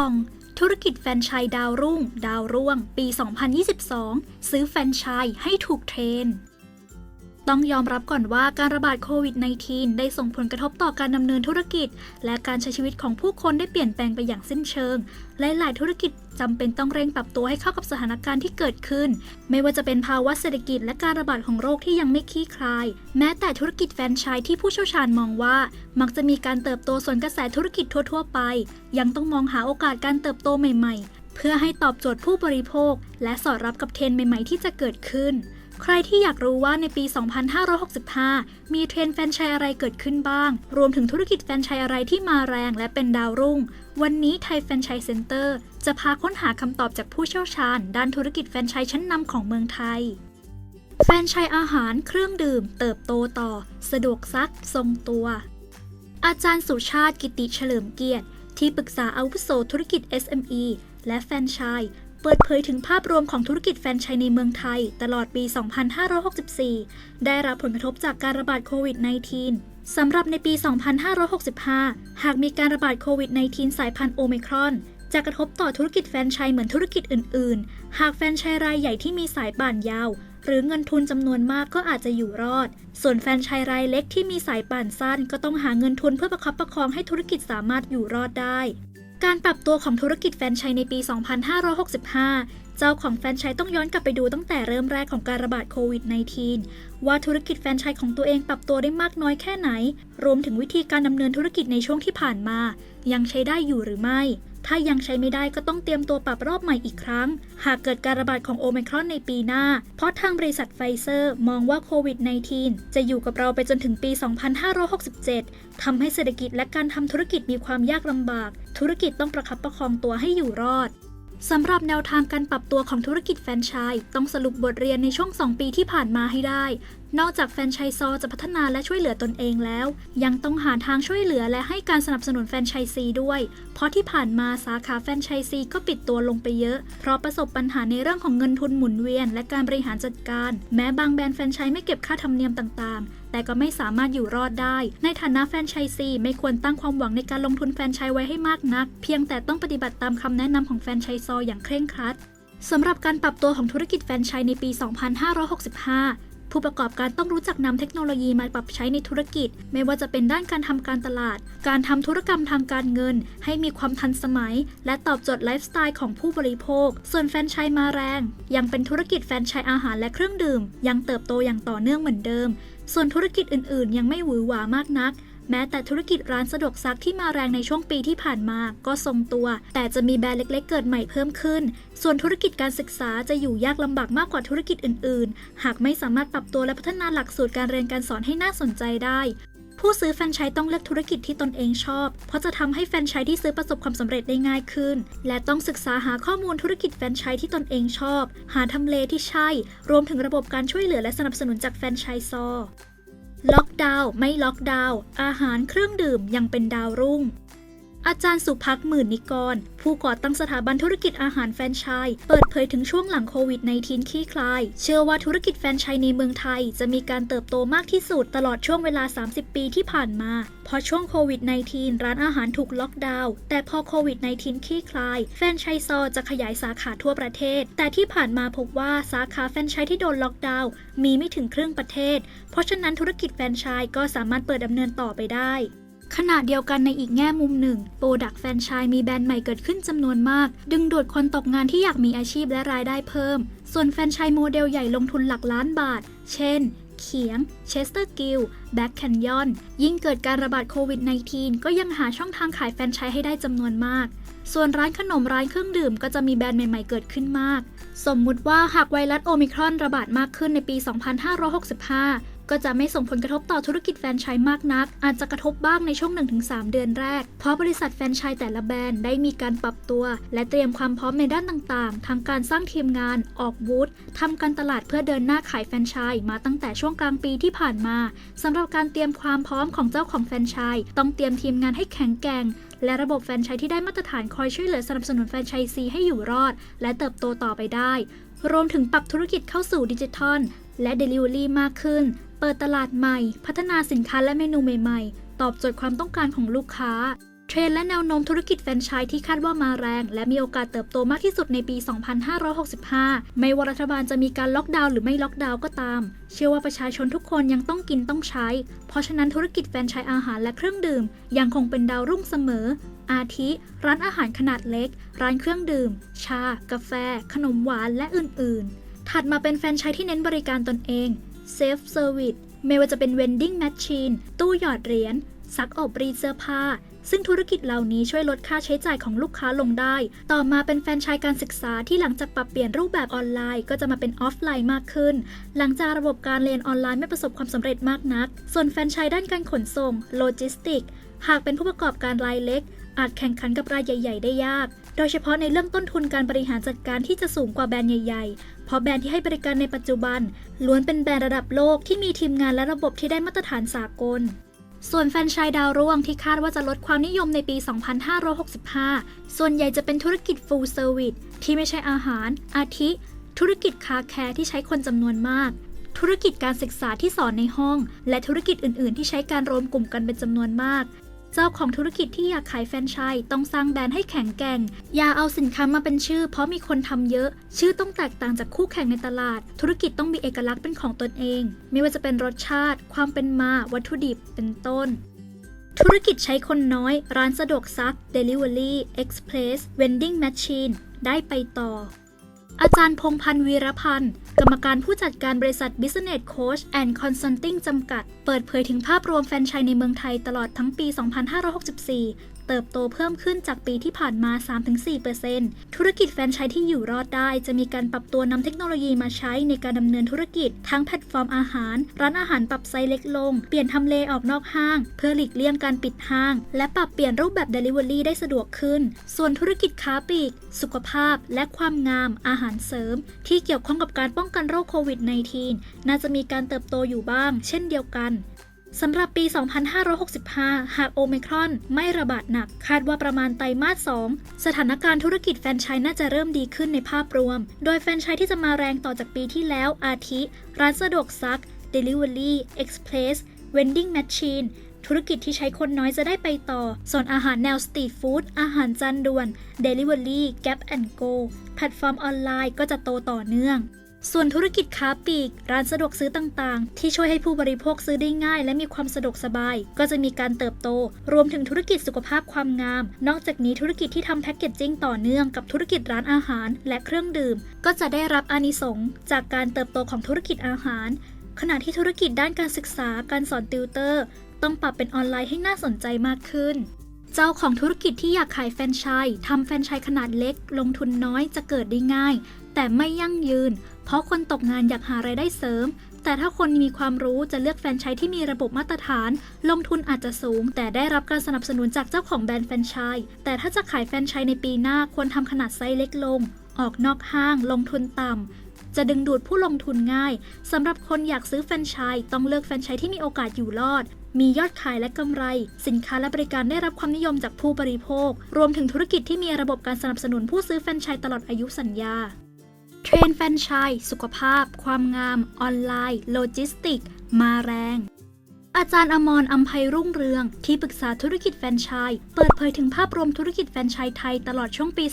ป่อง ธุรกิจแฟนชายดาวรุ่ง ดาวร่วง ปี 2022 ซื้อแฟนชายให้ถูกเทรนด์ ต้องยอมรับก่อนว่าการระบาดโควิด -19 ได้ส่งผลกระทบต่อการดำเนินธุรกิจ และการใช้ชีวิตของผู้คนได้เปลี่ยนแปลงไปอย่างสิ้นเชิงและหลายธุรกิจจำเป็นต้องเร่งปรับตัวให้เข้ากับสถานการณ์ที่เกิดขึ้น ไม่ว่าจะเป็นภาวะเศรษฐกิจและการระบาดของโรคที่ยังไม่คลี่คลาย แม้แต่ธุรกิจแฟรนไชส์ที่ผู้เชี่ยวชาญมองว่า มักจะมีการเติบโตส่วนกระแสธุรกิจทั่ว ๆ ไป ยังต้องมองหาโอกาสการเติบโตใหม่ ๆ เพื่อให้ตอบโจทย์ผู้บริโภค และสอดรับกับเทรนด์ใหม่ ๆ ที่จะเกิดขึ้น ใครที่อยากรู้ว่าในปี 2565 มีเทรนด์แฟรนไชส์อะไรเกิดขึ้นบ้าง รวมถึงธุรกิจแฟรนไชส์อะไรที่มาแรงและเป็นดาวรุ่ง วันนี้ไทยแฟรนไชส์เซ็นเตอร์จะพาค้นหาคำตอบจากผู้เชี่ยวชาญ ด้านธุรกิจแฟรนไชส์ชั้นนำของเมืองไทย แฟรนไชส์อาหารเครื่องดื่ม เติบโตต่อ สะดวกซัก ทรงตัว อาจารย์สุชาติกิติเฉลิมเกียรติ ที่ปรึกษาอาวุโสธุรกิจ SME และแฟรนไชส์ เปิดเผยถึงภาพรวมของธุรกิจแฟรนไชส์ในเมืองไทย ตลอดปี 2564 ได้รับผลกระทบจากการระบาดโควิด -19 สำหรับในปี 2565 หากมีการระบาดโควิด -19 สายพันธุ์โอไมครอน จะกระทบต่อธุรกิจแฟรนไชส์เหมือนธุรกิจอื่น ๆ หากแฟรนไชส์รายใหญ่ที่มีสายป่านยาว หรือเงินทุนจำนวนมากก็อาจจะอยู่รอด ส่วนแฟรนไชส์รายเล็กที่มีสายป่านสั้น ก็ต้องหาเงินทุนเพื่อประคับประคองให้ธุรกิจสามารถอยู่รอดได้ การปรับตัวของธุรกิจแฟรนไชส์ในปี 2565 เจ้าของแฟรนไชส์ต้องย้อนกลับไปดูตั้งแต่เริ่มแรกของการระบาดโควิด -19 ว่าธุรกิจแฟรนไชส์ของตัวเองปรับตัวได้มากน้อยแค่ไหน รวมถึงวิธีการดำเนินธุรกิจในช่วงที่ผ่านมา ยังใช้ได้อยู่หรือไม่ ถ้ายังใช้ไม่ได้ก็ต้องเตรียมตัวปรับรอบใหม่อีกครั้ง หากเกิดการระบาดของโอไมครอนในปีหน้า เพราะทางบริษัทไฟเซอร์มองว่าโควิด -19 จะอยู่กับเราไปจนถึงปี 2567 ทำให้เศรษฐกิจและการทำธุรกิจมีความยากลำบาก ธุรกิจต้องประคับประคองตัวให้อยู่รอดสำหรับแนวทางการปรับตัวของธุรกิจแฟรนไชส์ต้องสรุปบทเรียนในช่วง 2 ปีที่ผ่านมาให้ได้ นอกจากแฟนชส์ซอจะพัฒนาและช่วยเหลือตนเองแล้ว ยังต้องหาทางช่วยเหลือและให้การสนับสนุนแฟนชส์ซีด้วย เพราะที่ผ่านมาสาขาแฟนชส์ซีก็ปิดตัวลงไปเยอะ เพราะประสบปัญหาในเรื่องของเงินทุนหมุนเวียน และการบริหารจัดการ แม้บางแบรนด์แฟนชส์ไม่เก็บค่าธรรมเนียมต่างๆ แต่ก็ไม่สามารถอยู่รอดได้ ในฐานะแฟนชส์ซีไม่ควรตั้งความหวังในการลงทุนแฟนชส์ไว้ให้มากนัก เพียงแต่ต้องปฏิบัติตามคำแนะนำของแฟนชส์ซออย่างเคร่งครัดสำหรับการปรับตัวของธุรกิจแฟรนไชส์ในปี 2565 ผู้ประกอบการต้องรู้จักนำเทคโนโลยีมาปรับใช้ในธุรกิจ ไม่ว่าจะเป็นด้านการทำการตลาด การทำธุรกรรมทางการเงิน ให้มีความทันสมัย และตอบโจทย์ไลฟ์สไตล์ของผู้บริโภค ส่วนแฟรนไชส์มาแรง ยังเป็นธุรกิจแฟรนไชส์อาหารและเครื่องดื่ม ยังเติบโตอย่างต่อเนื่องเหมือนเดิม ส่วนธุรกิจอื่น ๆ ยังไม่หวือหวามากนัก แม้แต่ธุรกิจร้านสะดวกซักที่มาแรงในช่วงปีที่ผ่านมาก็ทรงตัว แต่จะมีแบรนด์เล็ก ๆ เกิดใหม่เพิ่มขึ้น ส่วนธุรกิจการศึกษาจะอยู่ยากลำบากมากกว่าธุรกิจอื่น ๆ หากไม่สามารถปรับตัวและพัฒนาหลักสูตรการเรียนการสอนให้น่าสนใจได้ผู้ซื้อแฟรนไชส์ต้องเลือกธุรกิจที่ตนเองชอบ เพราะจะทำให้แฟรนไชส์ที่ซื้อประสบความสำเร็จได้ง่ายขึ้น และต้องศึกษาหาข้อมูลธุรกิจแฟรนไชส์ที่ตนเองชอบ หาทำเลที่ใช่ รวมถึงระบบการช่วยเหลือและสนับสนุนจากแฟรนไชส์ซอ ดาวน์ไม่ล็อกดาวน์อาหารเครื่องดื่มยังเป็นดาวรุ่ง อาจารย์สุพักหมื่นนิกร ผู้ก่อตั้งสถาบันธุรกิจอาหารแฟรนไชส์เปิดเผยถึงช่วงหลังโควิด -19 คลี่คลาย เชื่อว่าธุรกิจแฟรนไชส์ในเมืองไทย จะมีการเติบโตมากที่สุดตลอดช่วงเวลา 30 ปีที่ผ่านมาเพราะช่วงโควิด -19 ร้านอาหารถูกล็อกดาวน์แต่พอโควิด -19 คลี่คลาย แฟรนไชส์ซอจะขยายสาขาทั่วประเทศ แต่ที่ผ่านมาพบว่าสาขาแฟรนไชส์ที่โดนล็อกดาวน์มีไม่ถึงครึ่งประเทศ เพราะฉะนั้นธุรกิจแฟรนไชส์ก็สามารถเปิดดำเนินต่อไปได้ ขณะเดียวกันในอีกแง่มุมหนึ่งโปรดักแฟนชส์มีแบรนด์ใหม่เกิดขึ้นจำนวนมาก ดึงดูดคนตกงานที่อยากมีอาชีพและรายได้เพิ่ม ส่วนแฟนชส์โมเดลใหญ่ลงทุนหลักล้านบาท เช่น เขียง เชสเตอร์กิลแบ็กแคนยอน ยิ่งเกิดการระบาดโควิด -19 ก็ยังหาช่องทางขายแฟนชส์ให้ได้จำนวนมาก ส่วนร้านขนมร้านเครื่องดื่มก็จะมีแบรนด์ใหม่ ๆ เกิดขึ้นมาก สมมุติว่าหากไวรัสโอมิครอนระบาดมากขึ้นในปี 2565 ก็จะไม่ส่งผลกระทบต่อธุรกิจแฟรนไชส์มากนัก อาจจะกระทบบ้างในช่วง 1-3 เดือนแรก เพราะบริษัทแฟรนไชส์แต่ละแบรนด์ได้มีการปรับตัว และเตรียมความพร้อมในด้านต่างๆทั้งการสร้างทีมงาน ออกบูธทำการตลาดเพื่อเดินหน้าขายแฟรนไชส์มาตั้งแต่ช่วงกลางปีที่ผ่านมาสำหรับการเตรียมความพร้อมของเจ้าของแฟรนไชส์ต้องเตรียมทีมงานให้แข็งแกร่งและระบบแฟรนไชส์ที่ได้มาตรฐานคอยช่วยเหลือสนับสนุนแฟรนไชส์ซีให้อยู่รอด และเติบโตต่อไปได้ รวมถึงปรับธุรกิจเข้าสู่ดิจิทัล และ Delivery มากขึ้น เปิดตลาดใหม่ พัฒนาสินค้าและเมนูใหม่ๆ ตอบโจทย์ความต้องการของลูกค้า เทรนและแนวโน้มธุรกิจแฟรนไชส์ที่คาดว่ามาแรง และมีโอกาสเติบโตมากที่สุดในปี 2565 ไม่ว่ารัฐบาลจะมีการล็อกดาวน์หรือไม่ล็อกดาวน์ก็ตาม เชื่อว่าประชาชนทุกคนยังต้องกินต้องใช้ เพราะฉะนั้นธุรกิจแฟรนไชส์อาหารและเครื่องดื่ม ยังคงเป็นดาวรุ่งเสมอ อาทิ ร้านอาหารขนาดเล็ก ร้านเครื่องดื่ม ชา กาแฟ ขนมหวานและอื่น ๆ ถัดมาเป็นแฟรนไชส์ที่เน้นบริการตนเอง Safe Service ไม่ว่าจะเป็น Vending Machine ตู้หยอดเหรียญซักอบรีดเสื้อผ้า ซึ่งธุรกิจเหล่านี้ช่วยลดค่าใช้จ่ายของลูกค้าลงได้ ต่อมาเป็นแฟนชส์การศึกษาที่หลังจากปรับเปลี่ยนรูปแบบออนไลน์ ก็จะมาเป็นออฟไลน์มากขึ้น หลังจากระบบการเรียนออนไลน์ไม่ประสบความสำเร็จมากนัก ส่วนแฟนชส์ด้านการขนส่งโลจิสติกหากเป็นผู้ประกอบการรายเล็ก อาจแข่งขันกับรายใหญ่ ๆ ได้ยาก โดยเฉพาะในเรื่องต้นทุนการบริหารจัดการที่จะสูงกว่าแบรนด์ใหญ่ ๆ เพราะแบรนด์ที่ให้บริการในปัจจุบัน ล้วนเป็นแบรนด์ระดับโลกที่มีทีมงานและระบบที่ได้มาตรฐานสากลส่วนแฟนชส์ดาวร่วงที่คาดว่าจะลดความนิยมในปี 2565 ส่วนใหญ่จะเป็นธุรกิจ full service ที่ไม่ใช่อาหาร อาทิ ธุรกิจคาแคร์ที่ใช้คนจำนวนมาก ธุรกิจการศึกษาที่สอนในห้อง และธุรกิจอื่น ๆ ที่ใช้การรวมกลุ่มกันเป็นจำนวนมาก เจ้าของธุรกิจที่อยากขายแฟรนไชส์ต้องสร้างแบรนด์ให้แข็งแกร่ง อย่าเอาสินค้ามาเป็นชื่อ เพราะมีคนทำเยอะ ชื่อต้องแตกต่างจากคู่แข่งในตลาด ธุรกิจต้องมีเอกลักษณ์เป็นของตนเอง ไม่ว่าจะเป็นรสชาติ ความเป็นมา วัตถุดิบ เป็นต้นธุรกิจใช้คนน้อย ร้านสะดวกซัก Delivery Express Vending Machine ได้ไปต่อ อาจารย์พงพันธ์วีรพันธ์ กรรมการผู้จัดการบริษัท Business Coach and Consulting จำกัด เปิดเผยถึงภาพรวมแฟรนไชส์ในเมืองไทยตลอดทั้งปี 2564เติบโตเพิ่มขึ้นจากปีที่ผ่านมา 3-4%ธุรกิจแฟรนไชส์ที่อยู่รอดได้ จะมีการปรับตัวนำเทคโนโลยีมาใช้ในการดำเนินธุรกิจ ทั้งแพลตฟอร์มอาหาร ร้านอาหารปรับไซส์เล็กลง เปลี่ยนทำเลออกนอกห้าง เพื่อหลีกเลี่ยงการปิดห้าง และปรับเปลี่ยนรูปแบบ Delivery ได้สะดวกขึ้น ส่วนธุรกิจค้าปลีก สุขภาพ และความงาม อาหารเสริม ที่เกี่ยวข้องกับการป้องกันโรคโควิด -19 น่าจะมีการเติบโตอยู่บ้าง เช่นเดียวกันสำหรับปี 2565 หากโอไมครอนไม่ระบาดหนัก คาดว่าประมาณไตรมาส 2 สถานการณ์ธุรกิจแฟรนไชส์น่าจะเริ่มดีขึ้นในภาพรวม โดยแฟรนไชส์ที่จะมาแรงต่อจากปีที่แล้วอาทิ ร้านสะดวกซัก Delivery Express Vending Machine ธุรกิจที่ใช้คนน้อยจะได้ไปต่อ ส่วนอาหารแนวสตรีทฟู้ด อาหารจานด่วน Delivery Gap and Go แพลตฟอร์มออนไลน์ก็จะโตต่อเนื่อง ส่วนธุรกิจค้าปลีก ร้านสะดวกซื้อต่างๆ ที่ช่วยให้ผู้บริโภคซื้อได้ง่าย และมีความสะดวกสบาย ก็จะมีการเติบโต รวมถึงธุรกิจสุขภาพความงาม นอกจากนี้ธุรกิจที่ทำแพ็กเกจจิ้งต่อเนื่องกับธุรกิจร้านอาหาร และเครื่องดื่ม ก็จะได้รับอานิสงส์จากการเติบโตของธุรกิจอาหาร ขณะที่ธุรกิจด้านการศึกษา การสอนติวเตอร์ ต้องปรับเป็นออนไลน์ให้น่าสนใจมากขึ้น เจ้าของธุรกิจที่อยากขายแฟรนไชส์ทำแฟรนไชส์ขนาดเล็ก ลงทุนน้อยจะเกิดได้ง่าย แต่ไม่ยั่งยืน เพราะคนตกงานอยากหารายได้เสริม แต่ถ้าคนมีความรู้จะเลือกแฟรนไชส์ที่มีระบบมาตรฐาน ลงทุนอาจจะสูง แต่ได้รับการสนับสนุนจากเจ้าของแบรนด์แฟรนไชส์แต่ถ้าจะขายแฟรนไชส์ในปีหน้าควรทำขนาดไซส์เล็กลง ออกนอกห้าง ลงทุนต่ำจะดึงดูดผู้ลงทุนง่ายสำหรับคนอยากซื้อแฟรนไชส์ต้องเลือกแฟรนไชส์ที่มีโอกาสอยู่รอด มียอดขายและกำไร สินค้าและบริการได้รับความนิยมจากผู้บริโภค รวมถึงธุรกิจที่มีระบบการสนับสนุนผู้ซื้อแฟรนไชส์ตลอดอายุสัญญา เทรนแฟรนไชส์สุขภาพ ความงาม ออนไลน์ โลจิสติก มาแรง อาจารย์อมรอัมภัยรุ่งเรือง ที่ปรึกษาธุรกิจแฟรนไชส์เปิดเผยถึงภาพรวมธุรกิจแฟรนไชส์ไทยตลอดช่วงปี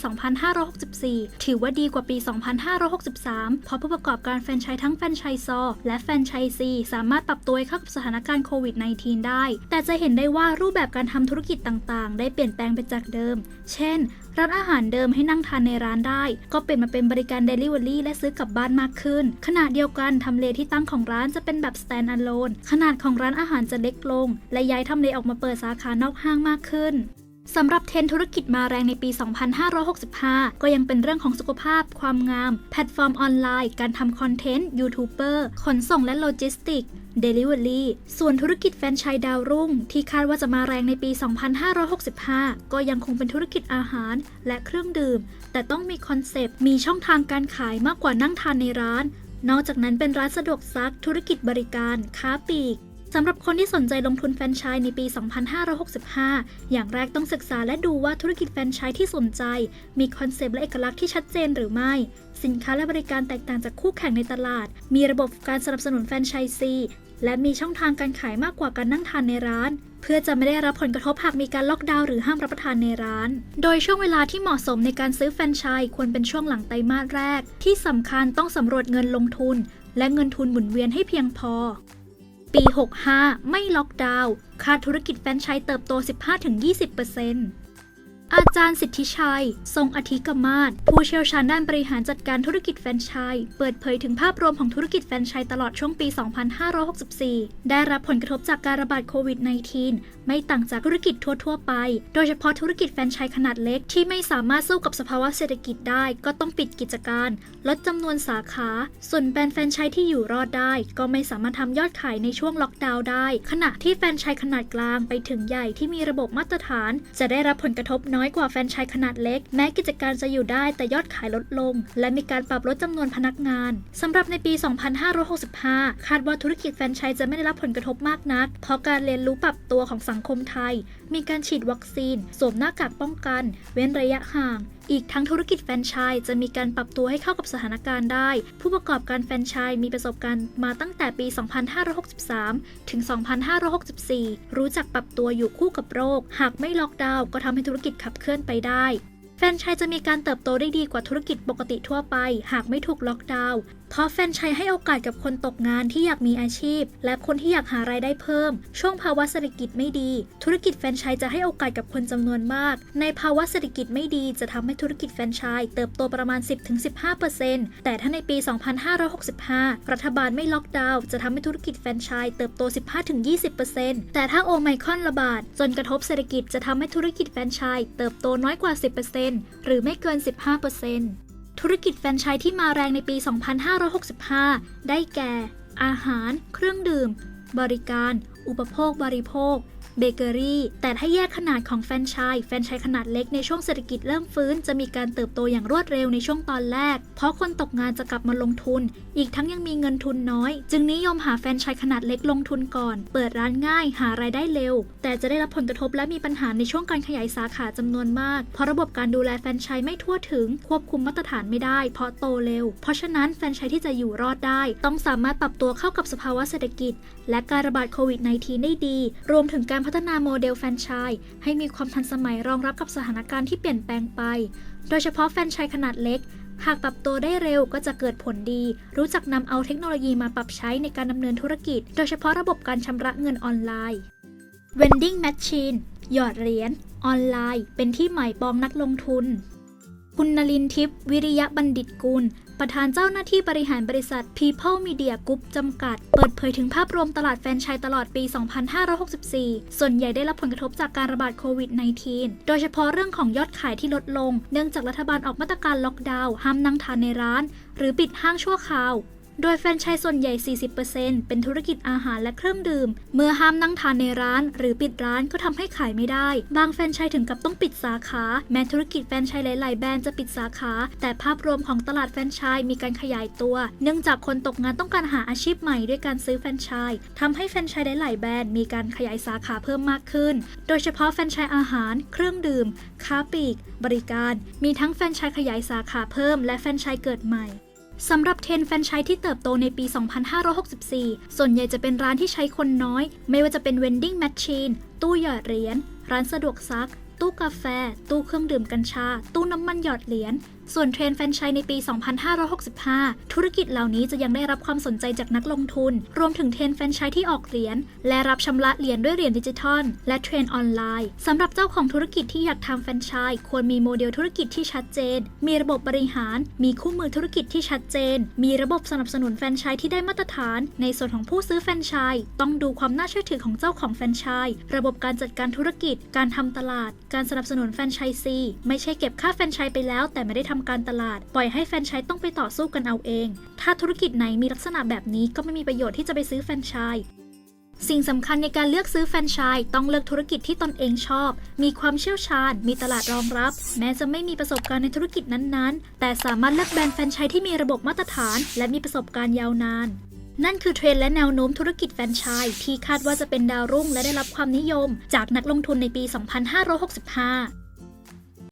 2564 ถือว่าดีกว่าปี 2563 เพราะผู้ประกอบการแฟรนไชส์ทั้งแฟรนไชส์ซอและแฟรนไชส์ซีสามารถปรับตัวเข้ากับสถานการณ์โควิด -19 ได้ แต่จะเห็นได้ว่ารูปแบบการทำธุรกิจต่างๆ ได้เปลี่ยนแปลงไปจากเดิม เช่น ร้านอาหารเดิมให้นั่งทานในร้านได้ ก็เปลี่ยนมาเป็นบริการเดลิเวอรี่และซื้อกลับบ้านมากขึ้น ขณะเดียวกันทำเลที่ตั้งของร้านจะเป็นแบบ stand alone ขนาดของร้านอาหารจะเล็กลง และย้ายทำเลออกมาเปิดสาขานอกห้างมากขึ้น สำหรับเทรนธุรกิจมาแรงในปี 2565 ก็ยังเป็นเรื่องของสุขภาพ ความงาม แพลตฟอร์มออนไลน์ การทำคอนเทนต์ ยูทูบเบอร์ ขนส่งและโลจิสติก Delivery ส่วนธุรกิจแฟรนไชส์ดาวรุ่ง ที่คาดว่าจะมาแรงในปี 2565 ก็ยังคงเป็นธุรกิจอาหารและเครื่องดื่ม แต่ต้องมีคอนเซปต์ มีช่องทางการขายมากกว่านั่งทานในร้าน นอกจากนั้นเป็นร้านสะดวกซัก ธุรกิจบริการ ค้าปลีก สำหรับคนที่สนใจลงทุนแฟรนไชส์ในปี 2565 อย่างแรกต้องศึกษาและดูว่าธุรกิจแฟรนไชส์ที่สนใจ มีคอนเซปต์และเอกลักษณ์ที่ชัดเจนหรือไม่ สินค้าและบริการแตกต่างจากคู่แข่งในตลาด มีระบบการสนับสนุนแฟรนไชส์ซีและมีช่องทางการขายมากกว่าการนั่งทานในร้าน เพื่อจะไม่ได้รับผลกระทบหากมีการล็อกดาวน์หรือห้ามรับประทานในร้าน โดยช่วงเวลาที่เหมาะสมในการซื้อแฟรนไชส์ควรเป็นช่วงหลังไตรมาสแรก ที่สำคัญต้องสำรวจเงินลงทุน และเงินทุนหมุนเวียนให้เพียงพอ ปี 65 ไม่ล็อกดาวน์ค่าธุรกิจแฟรนไชส์เติบโต 15-20% อาจารย์สิทธิชัย ทรงอธิกมาศผู้เชี่ยวชาญด้านบริหารจัดการธุรกิจแฟรนไชส์เปิดเผยถึงภาพรวมของธุรกิจแฟรนไชส์ตลอดช่วงปี 2564 ได้รับผลกระทบจากการระบาดโควิด -19 ไม่ต่างจากธุรกิจทั่ว ๆ ไป โดยเฉพาะธุรกิจแฟรนไชส์ขนาดเล็กที่ไม่สามารถสู้กับสภาวะเศรษฐกิจได้ ก็ต้องปิดกิจการ ลดจำนวนสาขา ส่วนแบรนด์แฟรนไชส์ที่อยู่รอดได้ ก็ไม่สามารถทำยอดขายในช่วงล็อกดาวน์ได้ ขณะที่แฟรนไชส์ขนาดกลางไปถึงใหญ่ที่มีระบบมาตรฐาน จะได้รับผลกระทบน้อย้อยกว่าแฟรนไชส์ขนาดเล็ก แม้กิจการจะอยู่ได้แต่ยอดขายลดลง และมีการปรับลดจำนวนพนักงานสำหรับในปี 2565 คาดว่าธุรกิจแฟรนไชส์จะไม่ได้รับผลกระทบมากนัก เพราะการเรียนรู้ปรับตัวของสังคมไทย มีการฉีดวัคซีน สวมหน้ากากป้องกัน เว้นระยะห่าง อีกทั้งธุรกิจแฟรนไชส์จะมีการปรับตัวให้เข้ากับสถานการณ์ได้ ผู้ประกอบการแฟรนไชส์มีประสบการณ์มาตั้งแต่ปี 2563 ถึง 2564 รู้จักปรับตัวอยู่คู่กับโรค หากไม่ล็อกดาวน์ก็ทำให้ธุรกิจขับเคลื่อนไปได้แฟรนไชส์จะมีการเติบโตได้ดีกว่าธุรกิจปกติทั่วไป หากไม่ถูกล็อกดาวน์ เพราะแฟนชส์ให้โอกาสกับคนตกงานที่อยากมีอาชีพ และคนที่อยากหารายได้เพิ่ม ช่วงภาวะเศรษฐกิจไม่ดี ธุรกิจแฟนชส์จะให้โอกาสกับคนจำนวนมาก ในภาวะเศรษฐกิจไม่ดีจะทำให้ธุรกิจแฟนชส์เติบโตประมาณ 10-15%แต่ถ้าในปี 2565 รัฐบาลไม่ล็อกดาวน์จะทำให้ธุรกิจแฟนชส์เติบโต 15-20%แต่ถ้าโอไมคอนระบาด จนกระทบเศรษฐกิจจะทำให้ธุรกิจแฟนชส์เติบโตน้อยกว่า 10%หรือไม่เกิน 15% ธุรกิจแฟรนไชส์ที่มาแรงในปี 2565 ได้แก่ อาหาร เครื่องดื่ม บริการ อุปโภคบริโภค เบเกอรี่ แต่ถ้าแยกขนาดของแฟรนไชส์แฟรนไชส์ขนาดเล็กในช่วงเศรษฐกิจเริ่มฟื้น จะมีการเติบโตอย่างรวดเร็วในช่วงตอนแรก เพราะคนตกงานจะกลับมาลงทุน อีกทั้งยังมีเงินทุนน้อย จึงนิยมหาแฟรนไชส์ขนาดเล็กลงทุนก่อน เปิดร้านง่าย หารายได้เร็ว แต่จะได้รับผลกระทบและมีปัญหาในช่วงการขยายสาขาจำนวนมาก เพราะระบบการดูแลแฟรนไชส์ไม่ทั่วถึง ควบคุมมาตรฐานไม่ได้ เพราะโตเร็ว เพราะฉะนั้นแฟรนไชส์ที่จะอยู่รอดได้ ต้องสามารถปรับตัวเข้ากับสภาวะเศรษฐกิจ และการระบาดโควิด -19 ได้ดี รวมถึงการพัฒนาโมเดลแฟรนไชส์ให้มีความทันสมัยรองรับกับสถานการณ์ที่เปลี่ยนแปลงไป โดยเฉพาะแฟรนไชส์ขนาดเล็ก หากปรับตัวได้เร็วก็จะเกิดผลดี รู้จักนำเอาเทคโนโลยีมาปรับใช้ในการดำเนินธุรกิจ โดยเฉพาะระบบการชำระเงินออนไลน์ Vending Machine หยอดเหรียญออนไลน์ เป็นที่หมายปองนักลงทุน คุณนลินทิพย์วิริยะบัณฑิตกุล ประธานเจ้าหน้าที่บริหารบริษัท People Media Group จำกัด เปิดเผยถึงภาพรวมตลาดแฟรนไชส์ตลอดปี 2564 ส่วนใหญ่ได้รับผลกระทบจากการระบาดโควิด -19 โดยเฉพาะเรื่องของยอดขายที่ลดลง เนื่องจากรัฐบาลออกมาตรการล็อกดาวน์ห้ามนั่งทานในร้าน หรือปิดห้างชั่วคราว โดยแฟรนไชส์ส่วนใหญ่ 40%เป็นธุรกิจอาหารและเครื่องดื่ม เมื่อห้ามนั่งทานในร้าน หรือปิดร้านก็ทำให้ขายไม่ได้ บางแฟรนไชส์ถึงกับต้องปิดสาขา แม้ธุรกิจแฟรนไชส์หลาย ๆ แบรนด์จะปิดสาขา แต่ภาพรวมของตลาดแฟรนไชส์มีการขยายตัว เนื่องจากคนตกงานต้องการหาอาชีพใหม่ด้วยการซื้อแฟรนไชส์ทำให้แฟรนไชส์หลาย ๆ แบรนด์มีการขยายสาขาเพิ่มมากขึ้น โดยเฉพาะแฟรนไชส์อาหาร เครื่องดื่ม ค้าปลีก บริการ มีทั้งแฟรนไชส์ขยายสาขาเพิ่ม และแฟรนไชส์เกิดใหม่ สำหรับเทรนแฟรนไชส์ที่เติบโตในปี 2564 ส่วนใหญ่จะเป็นร้านที่ใช้คนน้อย ไม่ว่าจะเป็น vending machine ตู้หยอดเหรียญ ร้านสะดวกซัก ตู้กาแฟ ตู้เครื่องดื่มกัญชา ตู้น้ำมันหยอดเหรียญ ส่วนเทรนด์แฟนชส์ในปี 2565 ธุรกิจเหล่านี้จะยังได้รับความสนใจจากนักลงทุน รวมถึงเทรนด์แฟนชส์ที่ออกเหรียญและรับชำระเหรียญด้วยเหรียญดิจิทัล และเทรนด์ออนไลน์สำหรับเจ้าของธุรกิจที่อยากทำแฟนชส์ควรมีโมเดลธุรกิจที่ชัดเจน มีระบบบริหาร มีคู่มือธุรกิจที่ชัดเจน มีระบบสนับสนุนแฟนชส์ที่ได้มาตรฐาน ในส่วนของผู้ซื้อแฟนชส์ต้องดูความน่าเชื่อถือของเจ้าของแฟนชส์ระบบการจัดการธุรกิจ การทำตลาด การสนับสนุนแฟนชส์ซีไม่ใช่เก็บค่าแฟนชส์ไปแล้วแต่ไม่ได้ทำการตลาด ปล่อยให้แฟนชส์ต้องไปต่อสู้กันเอาเอง ถ้าธุรกิจไหนมีลักษณะแบบนี้ก็ไม่มีประโยชน์ที่จะไปซื้อแฟนชส์สิ่งสำคัญในการเลือกซื้อแฟรนไชส์ต้องเลือกธุรกิจที่ตนเองชอบ มีความเชี่ยวชาญ มีตลาดรองรับ แม้จะไม่มีประสบการณ์ในธุรกิจนั้นๆ แต่สามารถเลือกแบรนด์แฟรนไชส์ที่มีระบบมาตรฐาน และมีประสบการณ์ยาวนาน นั่นคือเทรนด์และแนวโน้มธุรกิจแฟรนไชส์ที่คาดว่าจะเป็นดาวรุ่งและได้รับความนิยม จากนักลงทุนในปี 2565